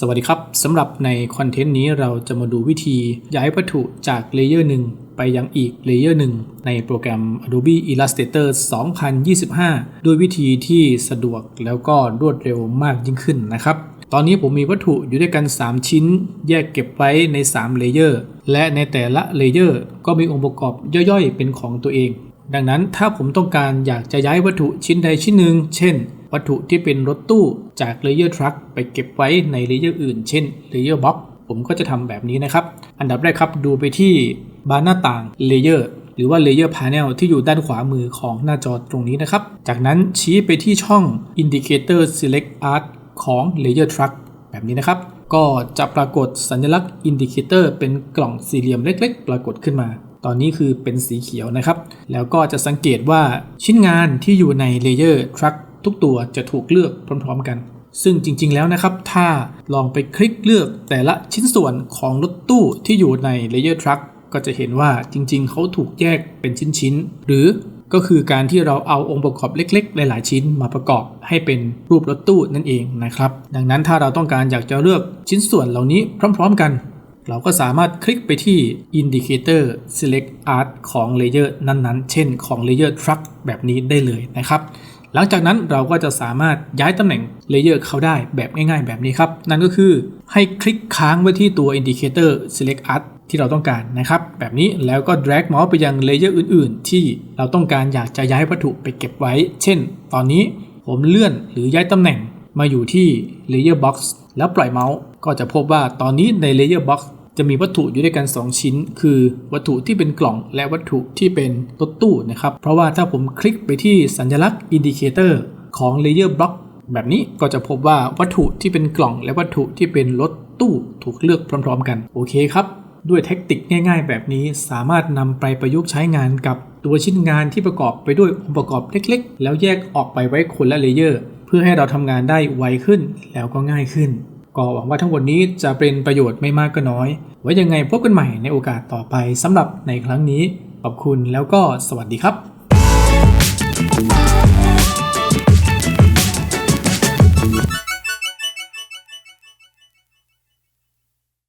สวัสดีครับสำหรับในคอนเทนต์นี้เราจะมาดูวิธีย้ายวัตถุจากเลเยอร์หนึ่งไปยังอีกเลเยอร์หนึ่งในโปรแกรม Adobe Illustrator 2025 ด้วยวิธีที่สะดวกแล้วก็รวดเร็วมากยิ่งขึ้นนะครับ ตอนนี้ผมมีวัตถุอยู่ด้วยกัน 3 ชิ้น แยกเก็บไว้ใน3เลเยอร์และในแต่ละเลเยอร์ก็มีองค์ประกอบย่อยๆ เป็นของตัวเอง ดังนั้นถ้าผมต้องการอยากจะย้ายวัตถุชิ้นใดชิ้นหนึ่งเช่น วัตถุที่เป็นรถตู้จากเลเยอร์ทรัคไปเก็บไว้ในเลเยอร์อื่น เช่นเลเยอร์บ็อกผมก็จะทำแบบนี้นะครับ อันดับแรกครับดูไปที่บานหน้าต่างเลเยอร์หรือว่าเลเยอร์พา n e l ที่อยู่ด้านขวามือของหน้าจอตรงนี้นะครับ จากนั้นชี้ไปที่ช่อง Indicator Select Art ของ Layer Truck แบบนี้นะครับ ก็จะปรากฏสัญลักษณ์ Indicator เป็นกล่องสี่เหลี่ยมเล็กๆ ปรากฏขึ้นมา ตอนนี้คือเป็นสีเขียวนะครับ แล้วก็จะสังเกตว่าชิ้นงานที่อยู่ใน Layer Truck ทุกตัวจะถูกเลือกพร้อม ๆ กัน ซึ่งจริง ๆ แล้วนะครับ ถ้าลองไปคลิกเลือกแต่ละชิ้นส่วนของรถตู้ที่อยู่ใน Layer Truck ก็จะเห็นว่าจริง ๆ เขาถูกแยกเป็นชิ้น ๆ หรือก็คือการที่เราเอาองค์ประกอบเล็ก ๆ หลาย ๆ ชิ้นมาประกอบให้เป็นรูปรถตู้นั่นเองนะครับ ดังนั้นถ้าเราต้องการอยากจะเลือกชิ้นส่วนเหล่านี้พร้อม ๆ กัน เราก็สามารถคลิกไปที่ Indicator Select Art ของ Layer นั้น ๆ เช่นของ Layer Truck แบบนี้ได้เลยนะครับ หลังจากนั้นเราก็จะสามารถย้ายตำแหน่งเลเยอร์เขาได้แบบง่ายๆ แบบนี้ครับ นั่นก็คือให้คลิกค้างไว้ที่ตัว Indicator Select Art ที่เราต้องการนะครับ แบบนี้แล้วก็ drag เมาส์ไปยังเลเยอร์อื่นๆ ที่เราต้องการอยากจะย้ายวัตถุไปเก็บไว้ เช่น ตอนนี้ผมเลื่อนหรือย้ายตำแหน่งมาอยู่ที่ Layer Box แล้วปล่อยเมาส์ก็จะพบว่าตอนนี้ใน Layer Box จะมีวัตถุอยู่ด้วยกัน 2 ชิ้น คือวัตถุที่เป็นกล่องและวัตถุที่เป็นรถตู้นะครับ เพราะว่าถ้าผมคลิกไปที่สัญลักษณ์ Indicator ของ Layer Block แบบนี้ก็จะพบว่าวัตถุที่เป็นกล่องและวัตถุที่เป็นรถตู้ถูกเลือกพร้อม ๆ กัน โอเคครับ ด้วยเทคนิคง่าย ๆ แบบนี้สามารถนำไปประยุกต์ใช้งานกับตัวชิ้นงานที่ประกอบไปด้วยองค์ประกอบเล็กๆ แล้วแยกออกไปไว้คนละเลเยอร์ เพื่อให้เราทำงานได้ไวขึ้นแล้วก็ง่ายขึ้น ก็หวังว่าทั้งหมดนี้จะเป็นประโยชน์ไม่มากก็น้อย ไว้ยังไงพบกันใหม่ในโอกาสต่อไปสำหรับในครั้งนี้ ขอบคุณแล้วก็สวัสดีครับ